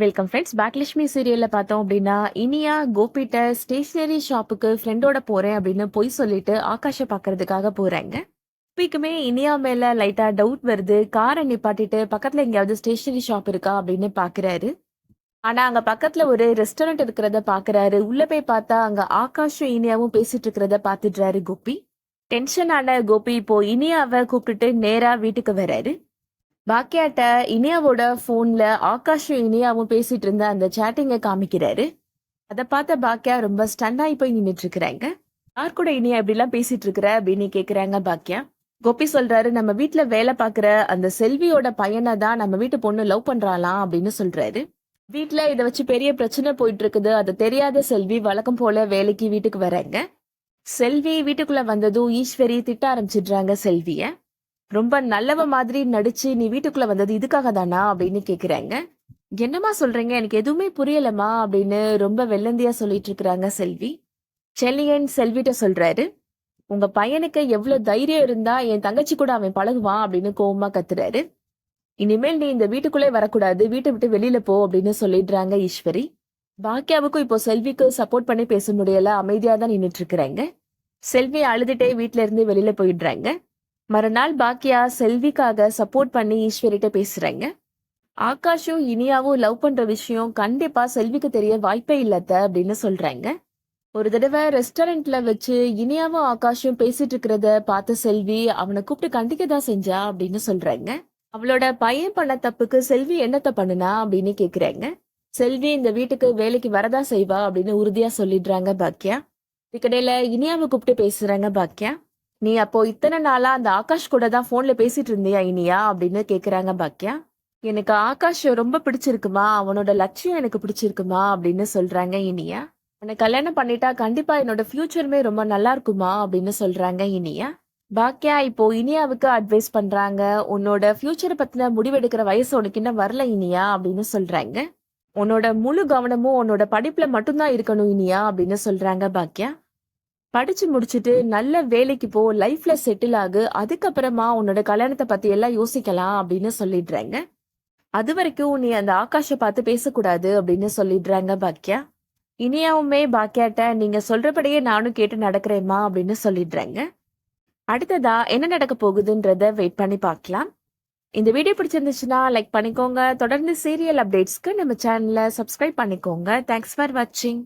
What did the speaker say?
Welcome friends பேக்லட்சுமி சீரியல்ல பார்த்தோம் அப்படின்னா இனியா கோபிட்ட ஸ்டேஷனரி ஷாப்புக்கு ஃப்ரெண்டோட போறேன் அப்படின்னு பொய் சொல்லிட்டு ஆகாஷ பார்க்கறதுக்காக போறாங்க. கோபிக்குமே இனியா மேல லைட்டா டவுட் வருது. காரை நிப்பாட்டிட்டு பக்கத்துல எங்கேயாவது ஸ்டேஷனரி ஷாப் இருக்கா அப்படின்னு பாக்குறாரு ஆனா அங்க பக்கத்துல ஒரு ரெஸ்டாரண்ட் இருக்கிறத பாக்குறாரு உள்ள போய் பார்த்தா அங்க ஆகாஷும் இனியாவும் பேசிட்டு இருக்கிறத பாத்துடுறாரு கோபி. டென்ஷன் ஆன கோபி இப்போ இனியாவை கூப்பிட்டுட்டு நேரா வீட்டுக்கு வராரு. பாக்கியாட்ட இனியாவோட போன்ல ஆகாஷும் இனியாவும் பேசிட்டு இருந்த அந்த சேட்டிங்க காமிக்கிறாரு. அதை பார்த்த பாக்கியா ரொம்ப ஸ்டன் ஆகி போய் நின்றுட்டு இருக்கிறாங்க. யார் கூட இனியா இப்படி எல்லாம் பேசிட்டு இருக்கிற அப்படின்னு கேக்குறாங்க பாக்கியா. கோபி சொல்றாரு நம்ம வீட்டுல வேலை பாக்குற அந்த செல்வியோட பையனை தான் நம்ம வீட்டு பொண்ணு லவ் பண்றாளாம் அப்படின்னு சொல்றாரு. வீட்டுல இதை வச்சு பெரிய பிரச்சனை போயிட்டு இருக்குது. அது தெரியாத செல்வி வழக்கம் போல வேலைக்கு வீட்டுக்கு வராங்க. செல்வி வீட்டுக்குள்ள வந்ததும் ஈஸ்வரி திட்ட ஆரம்பிச்சிடுறாங்க செல்விய. ரொம்ப நல்லவ மாதிரி நடிச்சு நீ வீட்டுக்குள்ள வந்தது இதுக்காக தானா அப்படின்னு கேக்குறாங்க. என்னம்மா சொல்றீங்க? எனக்கு எதுவுமே புரியலமா அப்படின்னு ரொம்ப வெள்ளந்தியா சொல்லிட்டு இருக்கிறாங்க செல்வி. செல்லியன் செல்விட்ட சொல்றாரு உங்க பையனுக்கு எவ்வளவு தைரியம் இருந்தா என் தங்கச்சி கூட அவன் பழகுவான் அப்படின்னு கோவமா கத்துறாரு. இனிமேல் நீ இந்த வீட்டுக்குள்ளே வரக்கூடாது வீட்டை விட்டு வெளியில போ அப்படின்னு சொல்லிடுறாங்க ஈஸ்வரி. பாக்கியாவுக்கும் இப்போ செல்விக்கு சப்போர்ட் பண்ணி பேச முடியல அமைதியா தான் நின்றுட்டு இருக்கிறாங்க. செல்வி அழுதுட்டே வீட்டுல இருந்து வெளியில போயிடுறாங்க. மறுநாள் பாக்கியா செல்விக்காக சப்போர்ட் பண்ணி ஈஸ்வரிட்ட பேசுறாங்க. ஆகாஷும் இனியாவும் லவ் பண்ற விஷயம் கண்டிப்பா செல்விக்கு தெரிய வாய்ப்பே இல்லத்த அப்படின்னு சொல்றாங்க. ஒரு தடவை ரெஸ்டாரண்ட்ல வச்சு இனியாவும் ஆகாஷும் பேசிட்டு இருக்கிறத பார்த்த செல்வி அவனை கூப்பிட்டு கண்டிக்க தான் செஞ்சா அப்படின்னு சொல்றாங்க. அவளோட பையன் பண்ண தப்புக்கு செல்வி என்னத்த பண்ணுனா அப்படின்னு கேக்குறாங்க. செல்வி இந்த வீட்டுக்கு வேலைக்கு வரதா செய்வா அப்படின்னு உறுதியா சொல்லிடுறாங்க பாக்கியா. இதுக்கடையில இனியாவை கூப்பிட்டு பேசுறாங்க பாக்கியா. நீ அப்போ இத்தனை நாளா அந்த ஆகாஷ் கூட தான் போன்ல பேசிட்டு இருந்தியா இனியா? அப்படின்னு கேக்குறாங்க பாக்கியா எனக்கு ஆகாஷ் ரொம்ப பிடிச்சிருக்குமா? அவனோட லட்சியம் எனக்கு பிடிச்சிருக்குமா? அப்படின்னு சொல்றாங்க இனியா. உன்னை கல்யாணம் பண்ணிட்டா கண்டிப்பா என்னோட ஃபியூச்சருமே ரொம்ப நல்லா இருக்குமா? அப்படின்னு சொல்றாங்க இனியா. பாக்கியா இப்போ இனியாவுக்கு அட்வைஸ் பண்றாங்க. உன்னோட ஃபியூச்சரை பத்தின முடிவெடுக்கிற வயசு உனக்கு இன்னும் வரல இனியா அப்படின்னு சொல்றாங்க. உன்னோட முழு கவனமும் உன்னோட படிப்புல மட்டும்தான் இருக்கணும் இனியா அப்படின்னு சொல்றாங்க பாக்கியா படிச்சு முடிச்சுட்டு நல்ல வேலைக்கு போ லைஃப்ல செட்டில் ஆகு அதுக்கப்புறமா உன்னோட கல்யாணத்தை பத்தி எல்லாம் யோசிக்கலாம் அப்படின்னு சொல்லிடுறாங்க. அது வரைக்கும் நீ அந்த ஆகாஷ பார்த்து பேசக்கூடாது அப்படின்னு சொல்லிடுறாங்க பாக்கியா இனியாவுமே பாக்கியாட்ட நீங்க சொல்றபடியே நானும் கேட்டு நடக்கிறேம்மா அப்படின்னு சொல்லிடுறாங்க. அடுத்ததா என்ன நடக்க போகுதுன்றத வெயிட் பண்ணி பார்க்கலாம் இந்த வீடியோ பிடிச்சிருந்துச்சுன்னா லைக் பண்ணிக்கோங்க. தொடர்ந்து சீரியல் அப்டேட்ஸ்க்கு நம்ம சேனலை சப்ஸ்கிரைப் பண்ணிக்கோங்க. தேங்க்ஸ் ஃபார் வாட்சிங்